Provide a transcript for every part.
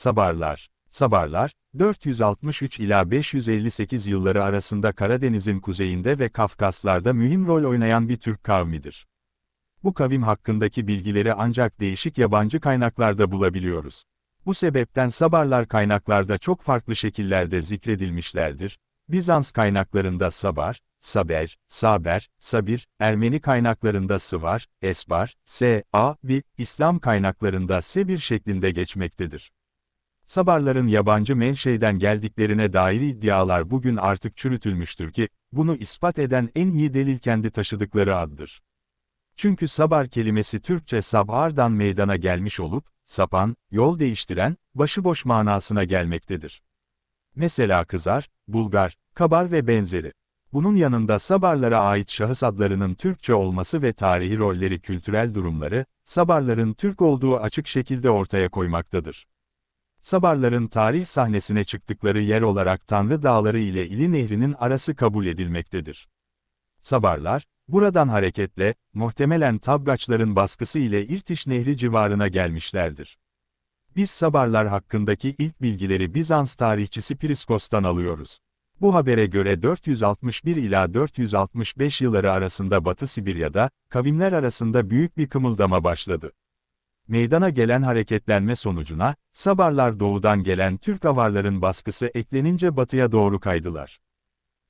Sabarlar Sabarlar, 463 ila 558 yılları arasında Karadeniz'in kuzeyinde ve Kafkaslar'da mühim rol oynayan bir Türk kavmidir. Bu kavim hakkındaki bilgileri ancak değişik yabancı kaynaklarda bulabiliyoruz. Bu sebepten Sabarlar kaynaklarda çok farklı şekillerde zikredilmişlerdir. Bizans kaynaklarında Sabar, Saber, Saber, Sabir, Ermeni kaynaklarında Sıvar, Esbar, S, A, B, İslam kaynaklarında Sebir şeklinde geçmektedir. Sabarların yabancı menşeiden geldiklerine dair iddialar bugün artık çürütülmüştür ki, bunu ispat eden en iyi delil kendi taşıdıkları addır. Çünkü sabar kelimesi Türkçe sabardan meydana gelmiş olup, sapan, yol değiştiren, başıboş manasına gelmektedir. Mesela kızar, bulgar, kabar ve benzeri. Bunun yanında Sabarlara ait şahıs adlarının Türkçe olması ve tarihi rolleri kültürel durumları, Sabarların Türk olduğu açık şekilde ortaya koymaktadır. Sabarların tarih sahnesine çıktıkları yer olarak Tanrı Dağları ile İli Nehri'nin arası kabul edilmektedir. Sabarlar, buradan hareketle, muhtemelen Tabgaçların baskısı ile İrtiş Nehri civarına gelmişlerdir. Biz Sabarlar hakkındaki ilk bilgileri Bizans tarihçisi Priskos'tan alıyoruz. Bu habere göre 461 ila 465 yılları arasında Batı Sibirya'da, kavimler arasında büyük bir kımıldama başladı. Meydana gelen hareketlenme sonucuna, Sabarlar doğudan gelen Türk avarların baskısı eklenince batıya doğru kaydılar.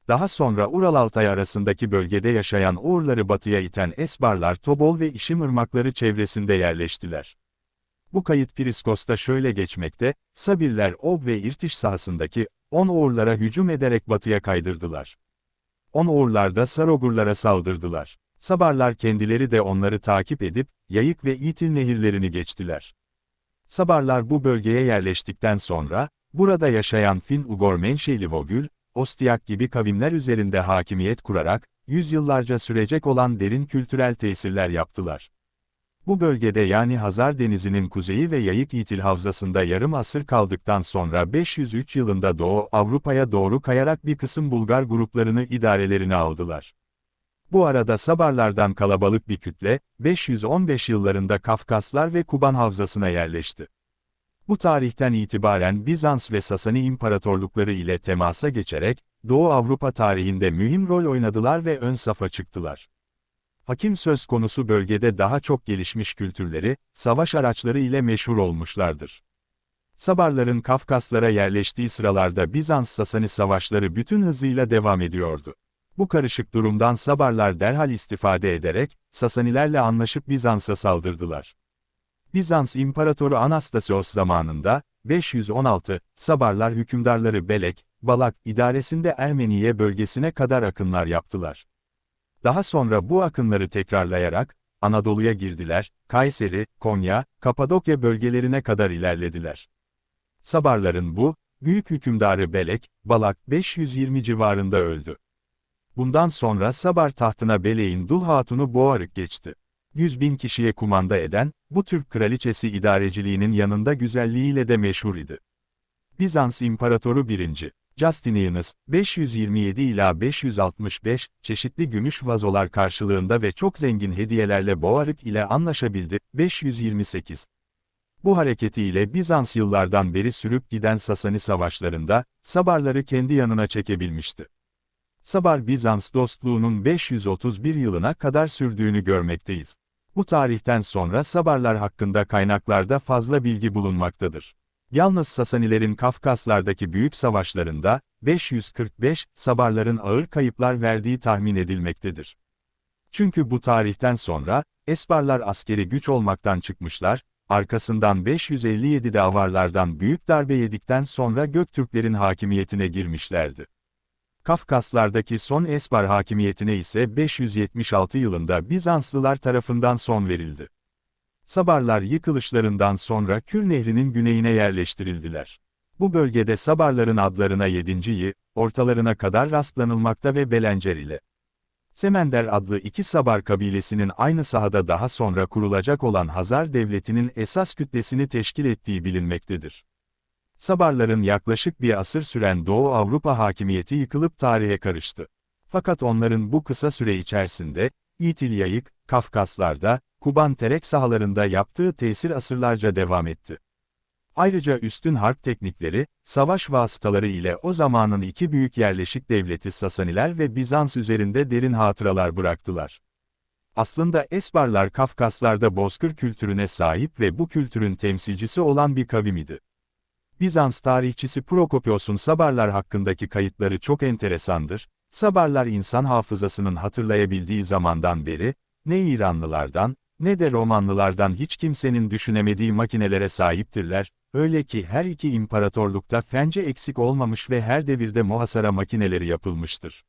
Daha sonra Ural-Altay arasındaki bölgede yaşayan Uğurları batıya iten Esbarlar Tobol ve İşim ırmakları çevresinde yerleştiler. Bu kayıt Priskos'ta şöyle geçmekte, Sabirler Ob ve İrtiş sahasındaki, On Oğurlara hücum ederek batıya kaydırdılar. On Oğurlar da Sarogurlara saldırdılar. Sabarlar kendileri de onları takip edip, Yayık ve İtil nehirlerini geçtiler. Sabarlar bu bölgeye yerleştikten sonra, burada yaşayan Fin-Ugor menşeli Vogül, Ostiak gibi kavimler üzerinde hakimiyet kurarak, yüzyıllarca sürecek olan derin kültürel tesirler yaptılar. Bu bölgede yani Hazar Denizi'nin kuzeyi ve Yayık İtil Havzası'nda yarım asır kaldıktan sonra 503 yılında Doğu Avrupa'ya doğru kayarak bir kısım Bulgar gruplarını idarelerine aldılar. Bu arada Sabarlardan kalabalık bir kütle, 515 yıllarında Kafkaslar ve Kuban Havzası'na yerleşti. Bu tarihten itibaren Bizans ve Sasani imparatorlukları ile temasa geçerek, Doğu Avrupa tarihinde mühim rol oynadılar ve ön safa çıktılar. Hakim söz konusu bölgede daha çok gelişmiş kültürleri, savaş araçları ile meşhur olmuşlardır. Sabarların Kafkaslara yerleştiği sıralarda Bizans-Sasani savaşları bütün hızıyla devam ediyordu. Bu karışık durumdan Sabarlar derhal istifade ederek, Sasanilerle anlaşıp Bizans'a saldırdılar. Bizans İmparatoru Anastasios zamanında, 516, Sabarlar hükümdarları Belek, Balak idaresinde Ermeniye bölgesine kadar akınlar yaptılar. Daha sonra bu akınları tekrarlayarak, Anadolu'ya girdiler, Kayseri, Konya, Kapadokya bölgelerine kadar ilerlediler. Sabarların bu, büyük hükümdarı Belek, Balak 520 civarında öldü. Bundan sonra Sabar tahtına Belek'in Dul Hatun'u Boğarık geçti. 100 bin kişiye kumanda eden, bu Türk kraliçesi idareciliğinin yanında güzelliğiyle de meşhur idi. Bizans İmparatoru 1. Justinianus, 527 ila 565, çeşitli gümüş vazolar karşılığında ve çok zengin hediyelerle Boğarık ile anlaşabildi, 528. Bu hareketiyle Bizans yıllardan beri sürüp giden Sasani savaşlarında, Sabarları kendi yanına çekebilmişti. Sabar-Bizans dostluğunun 531 yılına kadar sürdüğünü görmekteyiz. Bu tarihten sonra Sabarlar hakkında kaynaklarda fazla bilgi bulunmaktadır. Yalnız Sasanilerin Kafkaslardaki büyük savaşlarında, 545, Sabarların ağır kayıplar verdiği tahmin edilmektedir. Çünkü bu tarihten sonra, Esbarlar askeri güç olmaktan çıkmışlar, arkasından 557'de Avarlardan büyük darbe yedikten sonra Göktürklerin hakimiyetine girmişlerdi. Kafkaslardaki son Esbar hakimiyetine ise 576 yılında Bizanslılar tarafından son verildi. Sabarlar yıkılışlarından sonra Kür Nehri'nin güneyine yerleştirildiler. Bu bölgede Sabarların adlarına 7. ortalarına kadar rastlanılmakta ve Belencer ile Semender adlı iki Sabar kabilesinin aynı sahada daha sonra kurulacak olan Hazar Devleti'nin esas kütlesini teşkil ettiği bilinmektedir. Sabarların yaklaşık bir asır süren Doğu Avrupa hakimiyeti yıkılıp tarihe karıştı. Fakat onların bu kısa süre içerisinde, İtil Yayık, Kafkaslar'da, Kuban Terek sahalarında yaptığı tesir asırlarca devam etti. Ayrıca üstün harp teknikleri, savaş vasıtaları ile o zamanın iki büyük yerleşik devleti Sasaniler ve Bizans üzerinde derin hatıralar bıraktılar. Aslında Esbarlar Kafkaslarda Bozkır kültürüne sahip ve bu kültürün temsilcisi olan bir kavim idi. Bizans tarihçisi Prokopios'un Sabarlar hakkındaki kayıtları çok enteresandır. Sabarlar insan hafızasının hatırlayabildiği zamandan beri, ne İranlılardan, ne de Romanlılardan hiç kimsenin düşünemediği makinelere sahiptirler, öyle ki her iki imparatorlukta fence eksik olmamış ve her devirde muhasara makineleri yapılmıştır.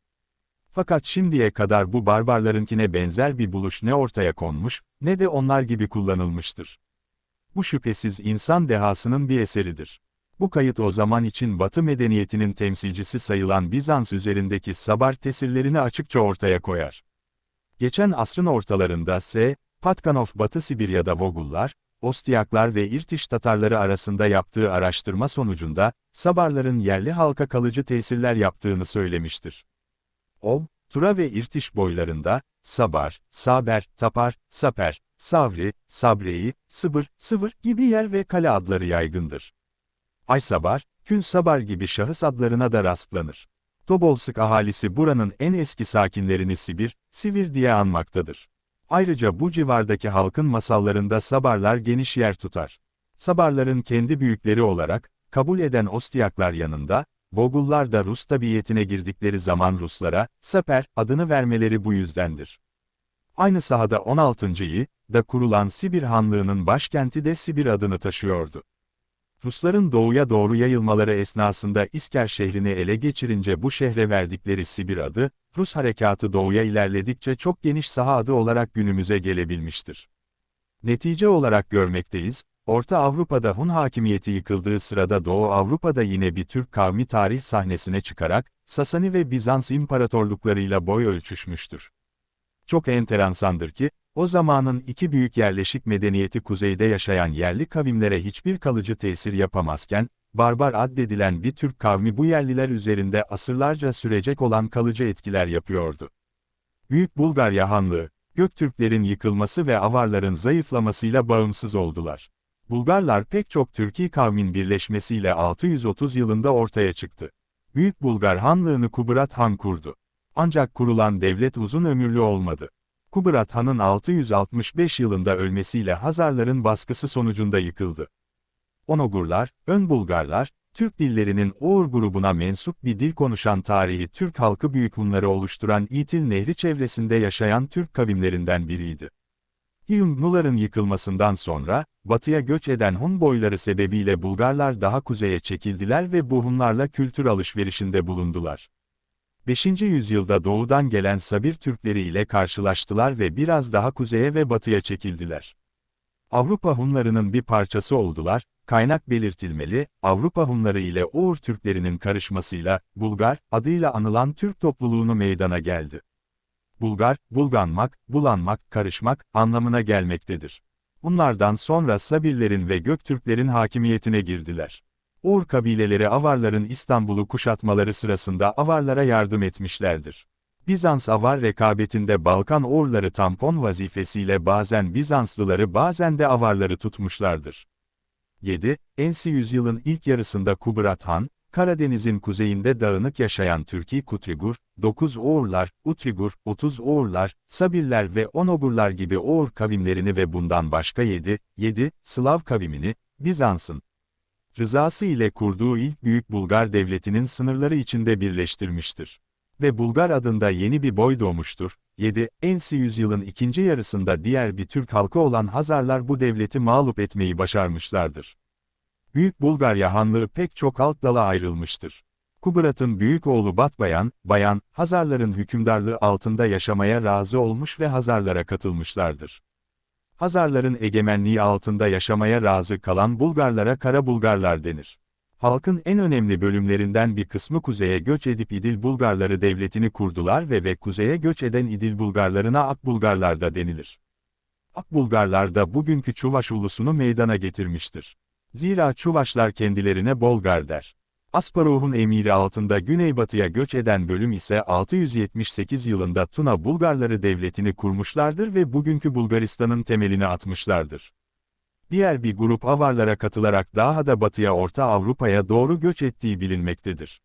Fakat şimdiye kadar bu barbarlarınkine benzer bir buluş ne ortaya konmuş, ne de onlar gibi kullanılmıştır. Bu şüphesiz insan dehasının bir eseridir. Bu kayıt o zaman için Batı medeniyetinin temsilcisi sayılan Bizans üzerindeki sabar tesirlerini açıkça ortaya koyar. Geçen asrın ortalarında S. Patkanov Batı Sibirya'da Vogullar, Ostiyaklar ve İrtiş Tatarları arasında yaptığı araştırma sonucunda, Sabarların yerli halka kalıcı tesirler yaptığını söylemiştir. O, Tura ve İrtiş boylarında, Sabar, Saber, Tapar, Saper, Savri, Sabreyi, Sıbır, Sıvır gibi yer ve kale adları yaygındır. Aysabar, Kün Sabar gibi şahıs adlarına da rastlanır. Tobolsık ahalisi buranın en eski sakinlerini Sibir, Sivir diye anmaktadır. Ayrıca bu civardaki halkın masallarında Sabarlar geniş yer tutar. Sabarların kendi büyükleri olarak, kabul eden Ostiyaklar yanında, Bogullar da Rus tabiyetine girdikleri zaman Ruslara, Saper, adını vermeleri bu yüzdendir. Aynı sahada 16. da kurulan Sibir Hanlığı'nın başkenti de Sibir adını taşıyordu. Rusların doğuya doğru yayılmaları esnasında İsker şehrini ele geçirince bu şehre verdikleri Sibir adı, Rus harekatı doğuya ilerledikçe çok geniş saha adı olarak günümüze gelebilmiştir. Netice olarak görmekteyiz, Orta Avrupa'da Hun hakimiyeti yıkıldığı sırada Doğu Avrupa'da yine bir Türk kavmi tarih sahnesine çıkarak, Sasani ve Bizans imparatorluklarıyla boy ölçüşmüştür. Çok enteresandır ki, o zamanın iki büyük yerleşik medeniyeti kuzeyde yaşayan yerli kavimlere hiçbir kalıcı tesir yapamazken, barbar addedilen bir Türk kavmi bu yerliler üzerinde asırlarca sürecek olan kalıcı etkiler yapıyordu. Büyük Bulgarya Hanlığı, Göktürklerin yıkılması ve Avarların zayıflamasıyla bağımsız oldular. Bulgarlar pek çok Türki kavmin birleşmesiyle 630 yılında ortaya çıktı. Büyük Bulgar Hanlığını Kubrat Han kurdu. Ancak kurulan devlet uzun ömürlü olmadı. Kubrat Han'ın 665 yılında ölmesiyle Hazarların baskısı sonucunda yıkıldı. Onogurlar, Ön Bulgarlar, Türk dillerinin Oğur grubuna mensup bir dil konuşan tarihi Türk halkı büyük Hunları oluşturan İtil Nehri çevresinde yaşayan Türk kavimlerinden biriydi. Hyungnuların yıkılmasından sonra, batıya göç eden Hun boyları sebebiyle Bulgarlar daha kuzeye çekildiler ve bu Hunlarla kültür alışverişinde bulundular. 5. yüzyılda doğudan gelen Sabir Türkleri ile karşılaştılar ve biraz daha kuzeye ve batıya çekildiler. Avrupa Hunlarının bir parçası oldular, kaynak belirtilmeli, Avrupa Hunları ile Uğur Türklerinin karışmasıyla, Bulgar, adıyla anılan Türk topluluğunu meydana geldi. Bulgar, bulganmak, bulanmak, karışmak anlamına gelmektedir. Bunlardan sonra Sabirlerin ve Göktürklerin hakimiyetine girdiler. Uğur kabileleri Avarların İstanbul'u kuşatmaları sırasında Avarlara yardım etmişlerdir. Bizans Avar rekabetinde Balkan Uğurları tampon vazifesiyle bazen Bizanslıları bazen de Avarları tutmuşlardır. 7. Ensi yüzyılın ilk yarısında Kubrat Han, Karadeniz'in kuzeyinde dağınık yaşayan Türki Kutrigur, 9 Oğurlar, Utrigur, 30 Oğurlar, Sabirler ve Onogurlar gibi Oğur kavimlerini ve bundan başka 7, 7, Slav kavimini, Bizans'ın, rızası ile kurduğu ilk büyük Bulgar devletinin sınırları içinde birleştirmiştir. Ve Bulgar adında yeni bir boy doğmuştur. 7. Ensi yüzyılın ikinci yarısında diğer bir Türk halkı olan Hazarlar bu devleti mağlup etmeyi başarmışlardır. Büyük Bulgarya Hanlığı pek çok alt dala ayrılmıştır. Kubrat'ın büyük oğlu Batbayan, Bayan, Hazarların hükümdarlığı altında yaşamaya razı olmuş ve Hazarlara katılmışlardır. Hazarların egemenliği altında yaşamaya razı kalan Bulgarlara Kara Bulgarlar denir. Halkın en önemli bölümlerinden bir kısmı kuzeye göç edip İdil Bulgarları devletini kurdular ve ve kuzeye göç eden İdil Bulgarlarına Akbulgarlar da denilir. Akbulgarlar da bugünkü Çuvaş ulusunu meydana getirmiştir. Zira Çuvaşlar kendilerine Bolgar der. Asparuh'un emiri altında güneybatıya göç eden bölüm ise 678 yılında Tuna Bulgarları devletini kurmuşlardır ve bugünkü Bulgaristan'ın temelini atmışlardır. diğer bir grup Avarlara katılarak daha da batıya Orta Avrupa'ya doğru göç ettiği bilinmektedir.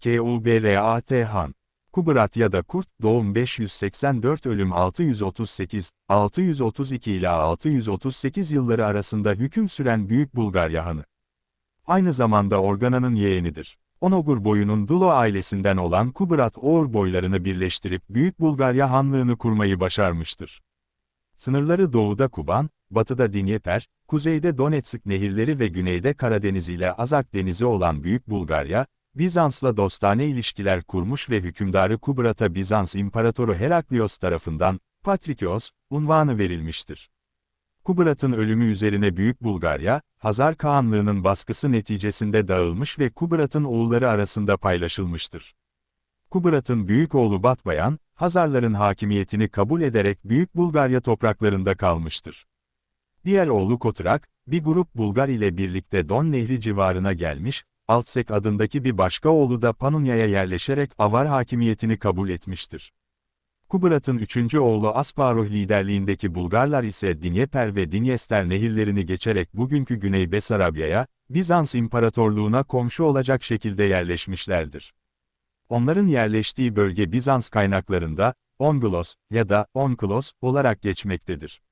K.U.B.R.A.T. Han Kubrat ya da Kurt, doğum 584 ölüm 638, 632 ila 638 yılları arasında hüküm süren Büyük Bulgarya Hanı. Aynı zamanda Organa'nın yeğenidir. Onogur boyunun Dulo ailesinden olan Kubrat Oğur boylarını birleştirip Büyük Bulgarya Hanlığını kurmayı başarmıştır. Sınırları doğuda Kuban, batıda Dinyeper, kuzeyde Donetsk nehirleri ve güneyde Karadeniz ile Azak Denizi olan Büyük Bulgarya, Bizans'la dostane ilişkiler kurmuş ve hükümdarı Kubrat'a Bizans İmparatoru Heraklios tarafından, Patrikios, unvanı verilmiştir. Kubrat'ın ölümü üzerine Büyük Bulgarya, Hazar Kağanlığı'nın baskısı neticesinde dağılmış ve Kubrat'ın oğulları arasında paylaşılmıştır. Kubrat'ın büyük oğlu Batbayan, Hazarların hakimiyetini kabul ederek Büyük Bulgarya topraklarında kalmıştır. Diğer oğlu Kotırak, bir grup Bulgar ile birlikte Don Nehri civarına gelmiş, Altsek adındaki bir başka oğlu da Panunya'ya yerleşerek Avar hakimiyetini kabul etmiştir. Kubrat'ın üçüncü oğlu Asparuh liderliğindeki Bulgarlar ise Dinyeper ve Dinyester nehirlerini geçerek bugünkü Güney Besarabya'ya, Bizans İmparatorluğuna komşu olacak şekilde yerleşmişlerdir. Onların yerleştiği bölge Bizans kaynaklarında, Ongulos ya da Onklos olarak geçmektedir.